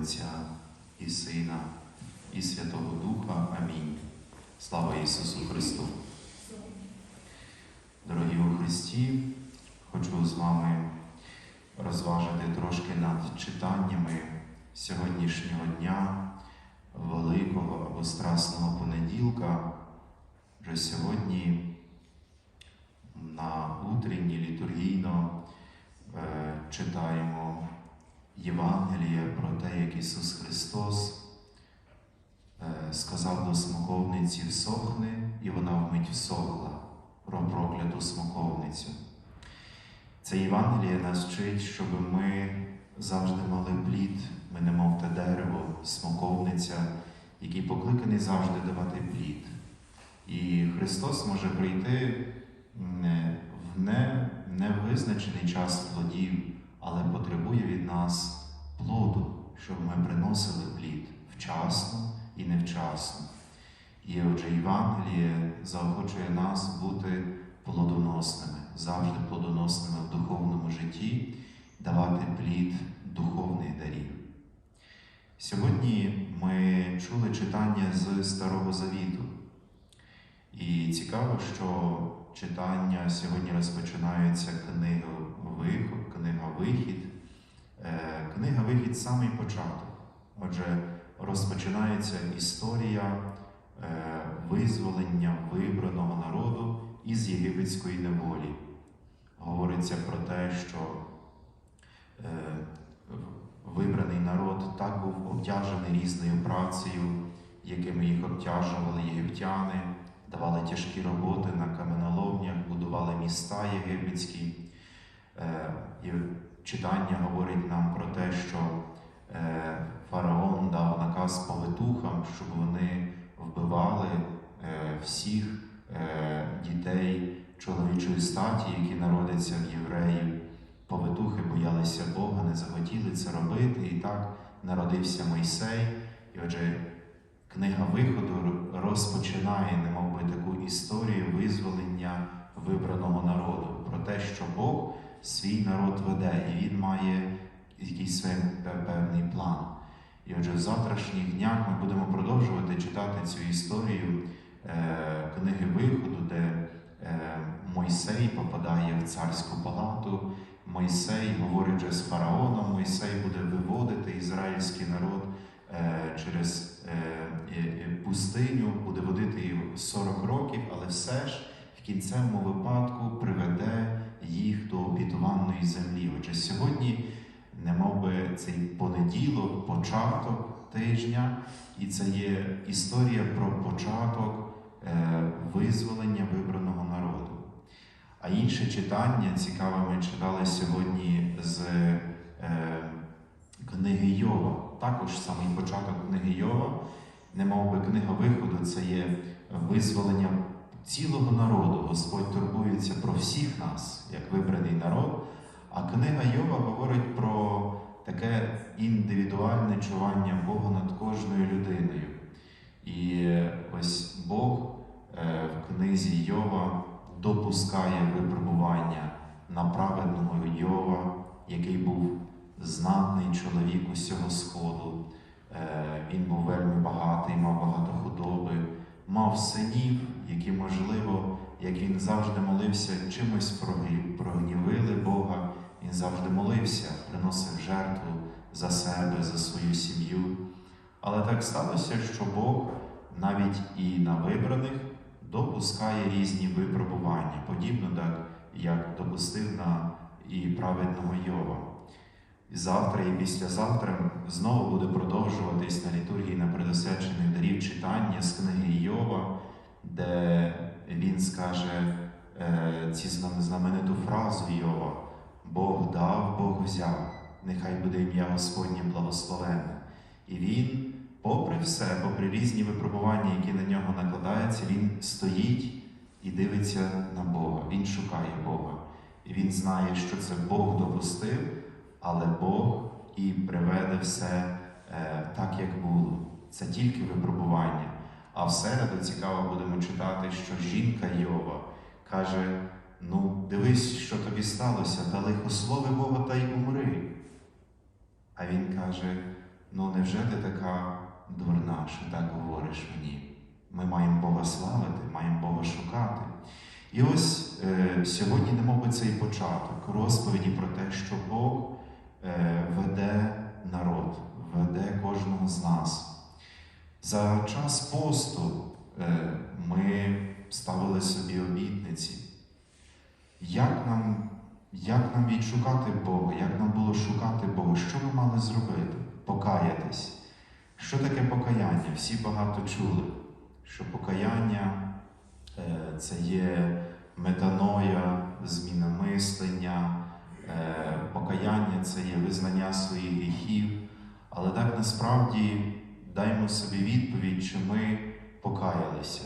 Отця і Сина, і Святого Духа. Амінь. Слава Ісусу Христу! Дорогі у Христі, хочу з вами розважити трошки над читаннями сьогоднішнього дня, Великого або Страсного понеділка. Вже сьогодні на утренні літургійно е, читаємо Євангеліє про те, як Ісус Христос е, сказав до смоковниці всохни, і вона вмить всохла про прокляту смоковницю. Це Євангеліє нас вчить, щоб ми завжди мали плід, ми не мов те дерево, смоковниця, який покликаний завжди давати плід. І Христос може прийти в не, невизначений час плодів, але потребує від нас плоду, щоб ми приносили плід вчасно і невчасно. І отже, Євангеліє заохочує нас бути плодоносними, завжди плодоносними в духовному житті, давати плід духовних дарів. Сьогодні ми чули читання з Старого Завіту. І цікаво, що читання сьогодні розпочинається книга Виход, книга Вихід. Е, Книга Вихід самий початок. Отже, розпочинається історія е, визволення вибраного народу із єгипетської неволі. Говориться про те, що е, вибраний народ так був обтяжений різною працею, якими їх обтяжували єгиптяни, давали тяжкі роботи на каменоломнях, будували міста єгипетські. Читання говорить нам про те, що е, фараон дав наказ повитухам, щоб вони вбивали е, всіх е, дітей чоловічої статі, які народяться в євреїв. Повитухи боялися Бога, не захотіли це робити, і так народився Мойсей. І отже, книга виходу розпочинає, немов би, таку історію визволення вибраного народу, про те, що Бог свій народ веде, і він має якийсь свій певний план. І отже, в завтрашніх днях ми будемо продовжувати читати цю історію е, книги виходу, де е, Мойсей попадає в царську палату. Мойсей говорить вже з фараоном, Мойсей буде виводити ізраїльський народ е, через е, пустиню, буде водити їх 40 років, але все ж в кінцевому випадку приведе їх до обітованої землі. Отже, сьогодні, не би цей понеділок, початок тижня, і це є історія про початок е, визволення вибраного народу. А інше читання цікаве ми читали сьогодні з е, книги Йова. Також самий початок книги Йова, не би книга виходу, це є визволення цілого народу. Господь турбується про всіх нас, як вибраний народ. А книга Йова говорить про таке індивідуальне чування Бога над кожною людиною. І ось Бог е, в книзі Йова допускає випробування на праведного Йова, який був знатний чоловік усього Сходу. Е, Він був вельми багатий, мав багато худоби, мав синів, які, можливо, як він завжди молився, чимось прогнівили Бога. Він завжди молився, приносив жертву за себе, за свою сім'ю. Але так сталося, що Бог навіть і на вибраних допускає різні випробування, подібно так, як допустив на і праведного Йова. Завтра і післязавтра знову буде продовжуватись на літургії на предосвячених дарів читання з книги Йова, де він скаже е, ці знамениту фразу Йова: Бог дав, Бог взяв, нехай буде ім'я Господнє благословенне. І він, попри все, попри різні випробування, які на нього накладаються, він стоїть і дивиться на Бога, він шукає Бога. І він знає, що це Бог допустив, але Бог і приведе все е, так, як було. Це тільки випробування. А в середу цікаво будемо читати, що жінка Йова каже: ну, дивись, що тобі сталося, та лихослови Бога та й умри. А він каже: ну невже ти така дурна, що так говориш мені? Ми маємо Бога славити, маємо Бога шукати. І ось е, сьогодні, немов би цей початок розповіді про те, що Бог е, веде народ, веде кожного з нас. За час посту е, ми ставили собі обітниці. Як нам, як нам відшукати Бога, як нам було шукати Бога, що ми мали зробити? Покаятись. Що таке покаяння? Всі багато чули, що покаяння е, це є метаноя, зміна мислення, е, покаяння це є визнання своїх гріхів. Але так насправді даймо собі відповідь, чи ми покаялися.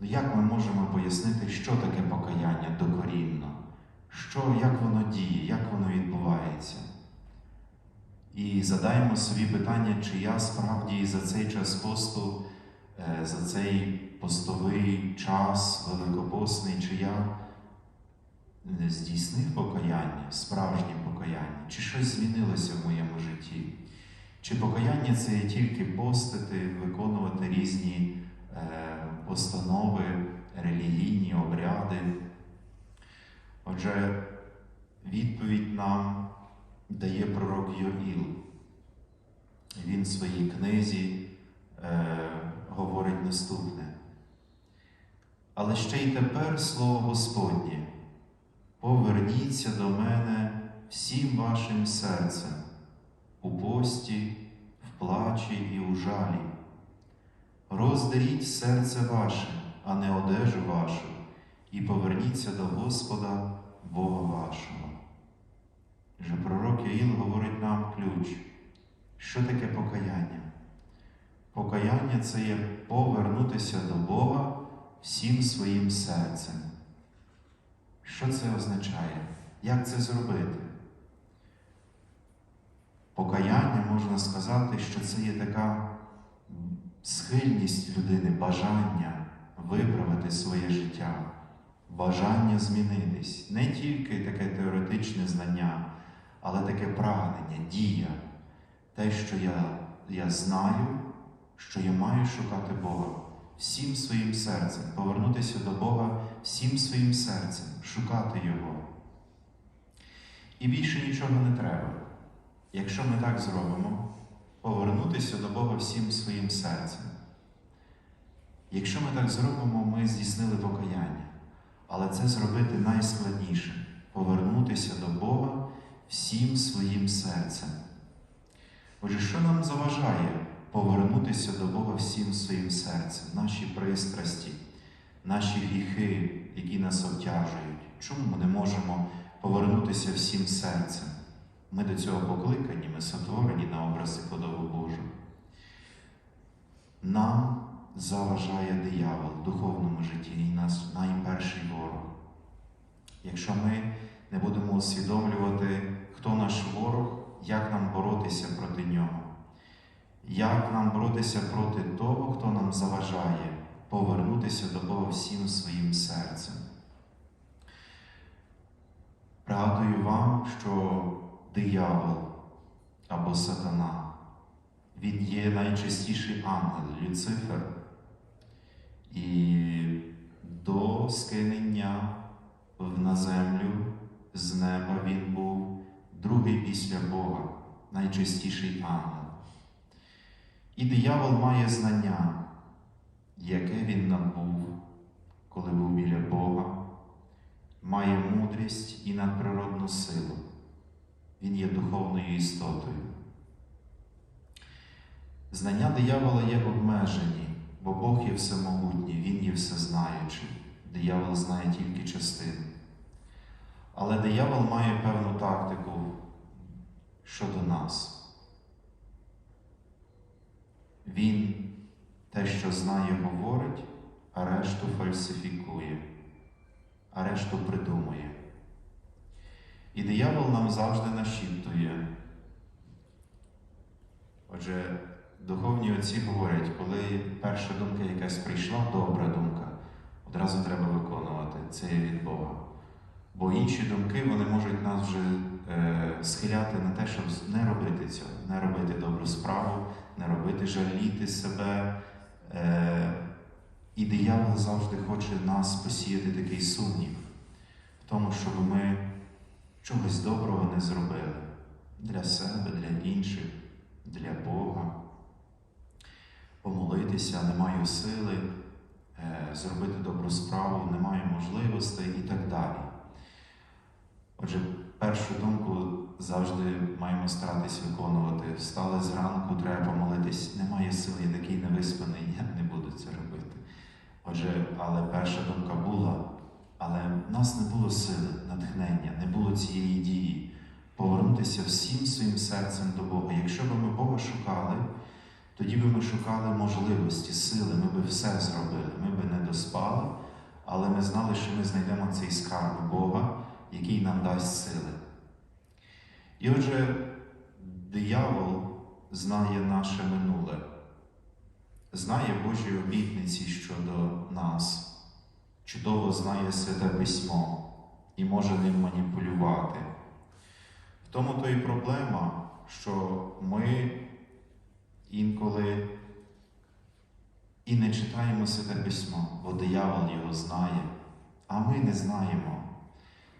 Ну як ми можемо пояснити, що таке покаяння докорінно? Що, як воно діє, як воно відбувається? І задаємо собі питання, чи я справді за цей час посту, е, за цей постовий час великопосний, чи я здійснив покаяння, справжнє покаяння, чи щось змінилося в моєму житті? Чи покаяння це є тільки постити, виконувати різні е, постанови, релігійні обряди? Отже, відповідь нам дає пророк Йоїл. Він в своїй книзі е, говорить наступне. Але ще й тепер слово Господнє, поверніться до мене всім вашим серцем у пості, в плачі і у жалі. Роздеріть серце ваше, а не одежу вашу, і поверніться до Господа Бога вашого. Вже пророк Яїл говорить нам ключ. Що таке покаяння? Покаяння це є повернутися до Бога всім своїм серцем. Що це означає? Як це зробити? Покаяння можна сказати, що це є така схильність людини, бажання виправити своє життя, бажання змінитись. Не тільки таке теоретичне знання, але таке прагнення, дія, те, що я, я знаю, що я маю шукати Бога всім своїм серцем, повернутися до Бога всім своїм серцем, шукати Його. І більше нічого не треба. Якщо ми так зробимо, повернутися до Бога всім своїм серцем. Якщо ми так зробимо, ми здійснили покаяння. Але це зробити найскладніше повернутися до Бога всім своїм серцем. Отже, що нам заважає повернутися до Бога всім своїм серцем, наші пристрасті, наші гріхи, які нас обтяжують? Чому ми не можемо повернутися всім серцем? Ми до цього покликані, ми сотворені на образ і подобу Божу. Нам заважає диявол в духовному житті і наш найперший ворог. Якщо ми не будемо усвідомлювати, хто наш ворог, як нам боротися проти нього, як нам боротися проти того, хто нам заважає повернутися до Бога всім своїм серцем. Пригадую вам, що диявол або сатана, він є найчастіший ангел, Люцифер. І до скинення на землю з неба він був другий після Бога, найчастіший ангел. І диявол має знання, яке він набув, коли був біля Бога, має мудрість і надприродну силу. Він є духовною істотою. Знання диявола є обмежені, бо Бог є всемогутній, Він є всезнаючий. Диявол знає тільки частину. Але диявол має певну тактику щодо нас. Він те, що знає, говорить, а решту фальсифікує, а решту придумує. І диявол нам завжди нашіптує. Отже, духовні отці говорять, коли перша думка якась прийшла, добра думка, одразу треба виконувати. Це є від Бога. Бо інші думки вони можуть нас вже е, схиляти на те, щоб не робити цього, не робити добру справу, не робити жаліти себе. Е, і диявол завжди хоче нас посіяти такий сумнів в тому, щоб ми чогось доброго не зробили для себе, для інших, для Бога. Помолитися, не маю сили, е, зробити добру справу, не маю можливостей і так далі. Отже, першу думку завжди маємо старатись виконувати. Встали зранку, треба помолитись, немає сил, я такий невиспаний, я не буду це робити. Отже, але перша в нас не було сили, натхнення, не було цієї дії повернутися всім своїм серцем до Бога. Якщо б ми Бога шукали, тоді би ми шукали можливості, сили, ми би все зробили, ми би не доспали, але ми знали, що ми знайдемо цей скарб Бога, який нам дасть сили. І отже, диявол знає наше минуле, знає Божі обітниці щодо нас, чудово знає Святе Письмо і може ним маніпулювати. В тому то і проблема, що ми інколи і не читаємо Святе Письмо, бо диявол його знає, а ми не знаємо.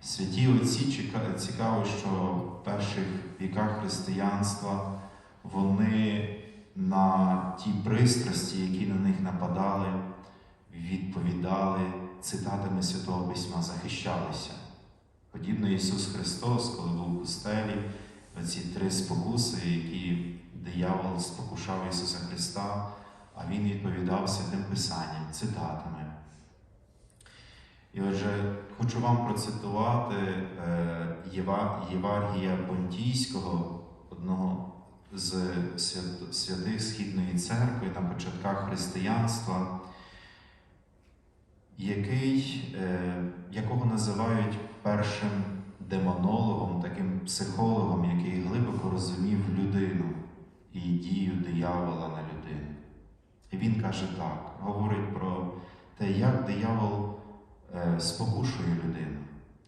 Святі Отці цікаво, що в перших віках християнства вони на ті пристрасті, які на них нападали, відповідали цитатами Святого Письма, захищалися. Подібно Ісус Христос, коли був у костелі, оці три спокуси, які диявол спокушав Ісуса Христа, а Він відповідав святим Писанням, цитатами. І отже, хочу вам процитувати е, Єва- Єваргія Понтійського, одного з свят- святих Східної церкви на початках християнства, який, е, якого називають першим демонологом, таким психологом, який глибоко розумів людину і дію диявола на людину. І він каже так: говорить про те, як диявол е, спокушує людину,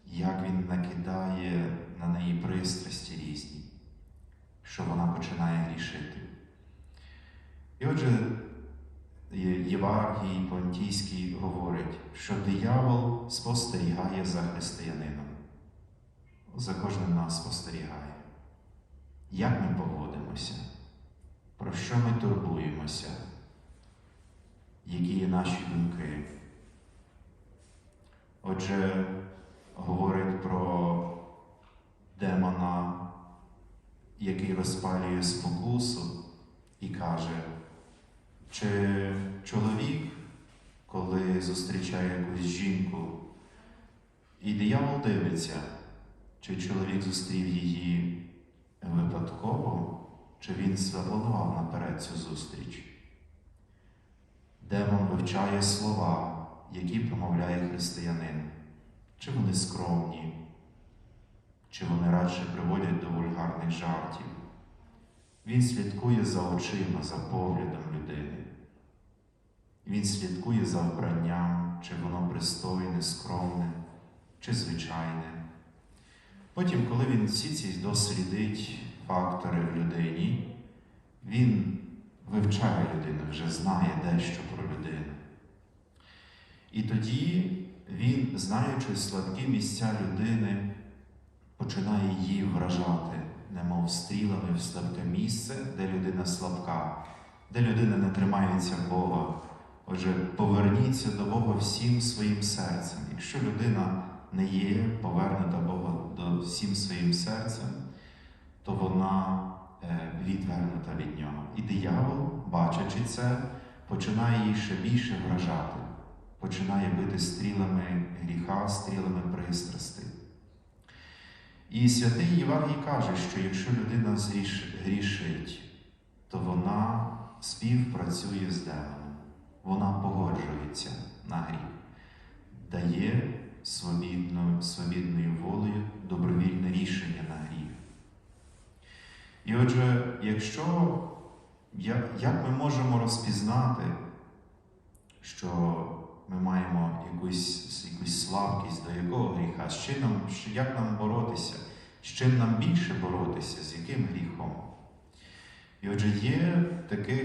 як він накидає на неї пристрасті різні, що вона починає грішити. І отже, Є- Єваргій Понтійський говорить, що диявол спостерігає за християнином, за кожним нас спостерігає. Як ми поводимося? Про що ми турбуємося? Які є наші думки? Отже, говорить про демона, який розпалює спокусу і каже, чи чоловік, коли зустрічає якусь жінку, і диявол дивиться, чи чоловік зустрів її випадково, чи він запланував наперед цю зустріч. Демон вивчає слова, які промовляє християнин, чи вони скромні, чи вони радше приводять до вульгарних жартів. Він слідкує за очима, за поглядом людини. Він слідкує за вбранням, чи воно пристойне, скромне, чи звичайне. Потім, коли він всі ці дослідить фактори в людині, він вивчає людину, вже знає дещо про людину. І тоді він, знаючи слабкі місця людини, починає її вражати, стрілами в слабке місце, де людина слабка, де людина не тримається Бога. Отже, поверніться до Бога всім своїм серцем. Якщо людина не є повернута Бога до всім своїм серцем, то вона е, відвернута від нього. І диявол, бачачи це, починає її ще більше вражати, починає бити стрілами гріха, стрілами пристрасти. І святий Євангелій каже, що якщо людина грішить, то вона співпрацює з демоном, вона погоджується на гріх, дає свобідно, свобідною волею добровільне рішення на гріх. І отже, якщо як, як ми можемо розпізнати, що ми маємо якусь, якусь слабкість до якого гріха, з чим нам, як нам боротися, з чим нам більше боротися, з яким гріхом. І отже, є таких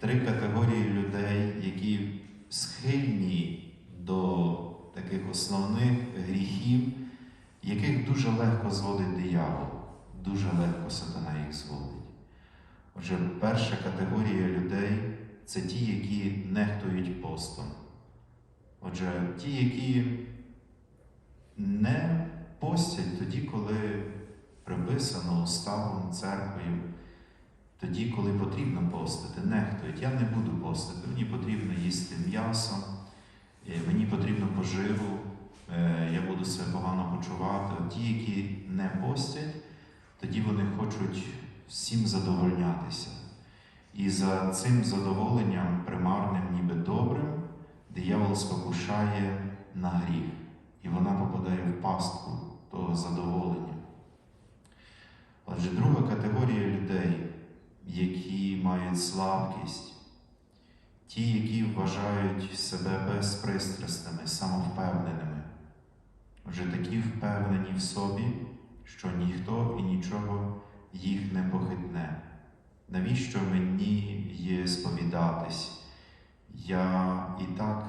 три категорії людей, які схильні до таких основних гріхів, яких дуже легко зводить диявол, дуже легко сатана їх зводить. Отже, перша категорія людей це ті, які нехтують постом. Отже, ті, які не постять тоді, коли приписано уставом, церквою, тоді, коли потрібно постити, нехтують. Я не буду постити, мені потрібно їсти м'ясо, е, мені потрібно поживу, е, я буду себе погано почувати. Ті, які не постять, тоді вони хочуть всім задовольнятися. І за цим задоволенням, примарним, ніби добрим, диявол спокушає на гріх, і вона попадає в пастку того задоволення. Отже, друга категорія людей, які мають слабкість, ті, які вважають себе безпристрасними, самовпевненими, отже, такі впевнені в собі, що ніхто і нічого їх не похитне. Навіщо мені є сповідатись? Я і так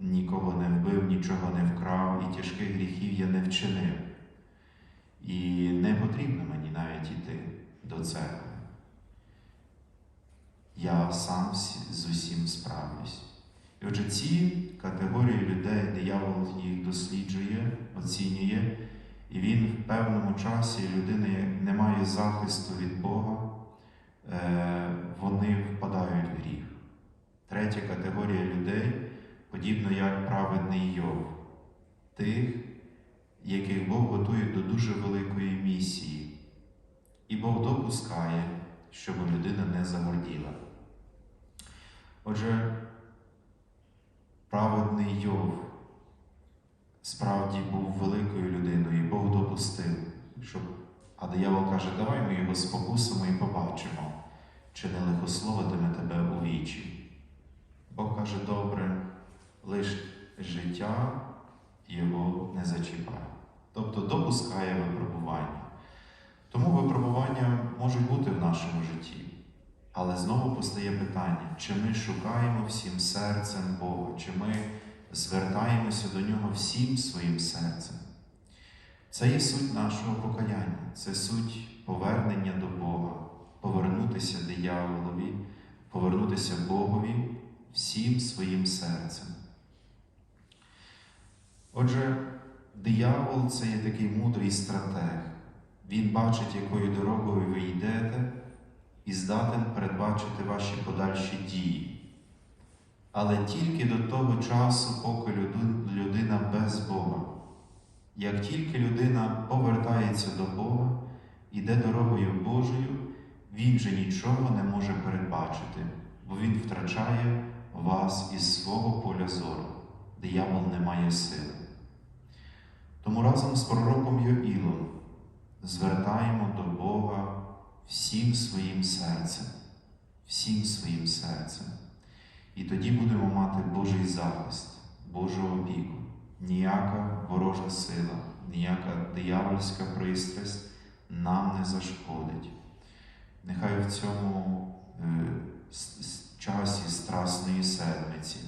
нікого не вбив, нічого не вкрав, і тяжких гріхів я не вчинив. І не потрібно мені навіть іти до церкви. Я сам з усім справлюсь. І отже, ці категорії людей, диявол їх досліджує, оцінює, і він в певному часі людини не має захисту від Бога, е, вони впадають в гріх. Третя категорія людей, подібно як праведний Йов, тих, яких Бог готує до дуже великої місії. І Бог допускає, щоб людина не загорділа. Отже, праведний Йов справді був великою людиною, і Бог допустив, щоб. А диявол каже, давай ми його спокусимо і побачимо, чи не лихословитиме тебе у вічі. Каже, добре, лиш життя його не зачіпає. Тобто допускає випробування. Тому випробування можуть бути в нашому житті. Але знову постає питання, чи ми шукаємо всім серцем Бога, чи ми звертаємося до Нього всім своїм серцем. Це є суть нашого покаяння, це суть повернення до Бога, повернутися дияволові, повернутися Богові всім своїм серцем. Отже, диявол це є такий мудрий стратег. Він бачить, якою дорогою ви йдете, і здатен передбачити ваші подальші дії. Але тільки до того часу, поки людина без Бога. Як тільки людина повертається до Бога, іде дорогою Божою, він же нічого не може передбачити, бо він втрачає вас із свого поля зору. Диявол не має сили. Тому разом з пророком Йоїлом звертаємо до Бога всім своїм серцем, всім своїм серцем. І тоді будемо мати Божий захист, Божу опіку. Ніяка ворожа сила, ніяка диявольська пристрасть нам не зашкодить. Нехай в цьому е, с- часі Страсної седмиці,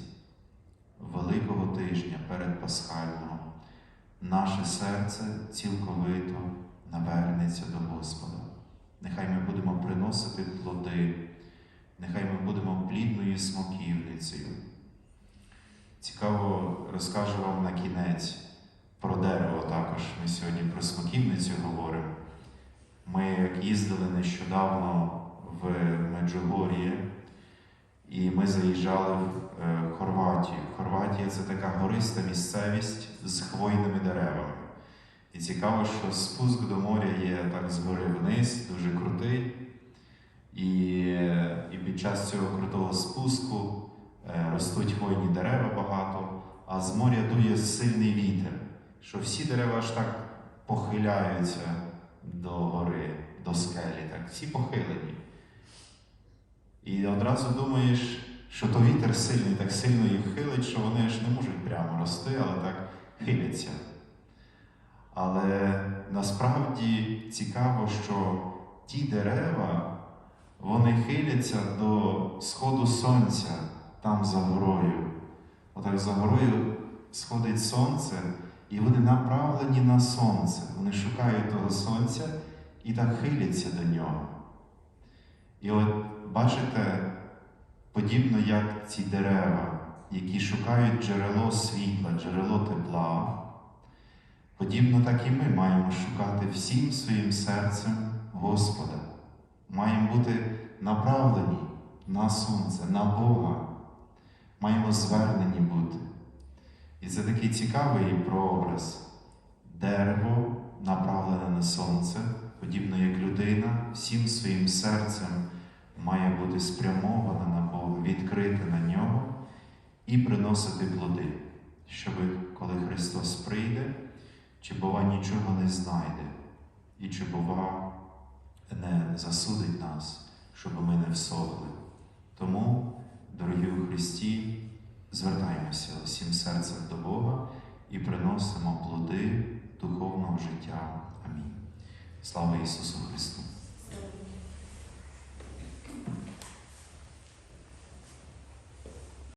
Великого тижня перед Пасхального, наше серце цілковито навернеться до Господа. Нехай ми будемо приносити плоди, нехай ми будемо плідною смоківницею. Цікаво розкажу вам на кінець про дерево також. Ми сьогодні про смоківницю говоримо. Ми як їздили нещодавно в Меджугор'є, і ми заїжджали в е, Хорватію. Хорватія це така гориста місцевість з хвойними деревами. І цікаво, що спуск до моря є так згори вниз, дуже крутий. І, і під час цього крутого спуску е, ростуть хвойні дерева багато, а з моря дує сильний вітер, що всі дерева аж так похиляються до гори, до скелі, так, всі похилені. І одразу думаєш, що то вітер сильний, так сильно їх хилить, що вони ж не можуть прямо рости, але так хиляться. Але насправді цікаво, що ті дерева, вони хиляться до сходу сонця там за горою. Отак за горою сходить сонце, і вони направлені на сонце. Вони шукають того сонця і так хиляться до нього. І от бачите, подібно як ці дерева, які шукають джерело світла, джерело тепла, подібно так і ми маємо шукати всім своїм серцем Господа. Маємо бути направлені на сонце, на Бога. Маємо звернені бути. І це такий цікавий прообраз. Дерево направлене на сонце, подібно як людина, всім своїм серцем має бути спрямована на Бога, відкрита на нього і приносити плоди, щоб коли Христос прийде, чи бува нічого не знайде, і чи бува не засудить нас, щоб ми не всохли. Тому, дорогі у Христі, звертаємося усім серцем до Бога і приносимо плоди духовного життя. Амінь. Слава Ісусу Христу!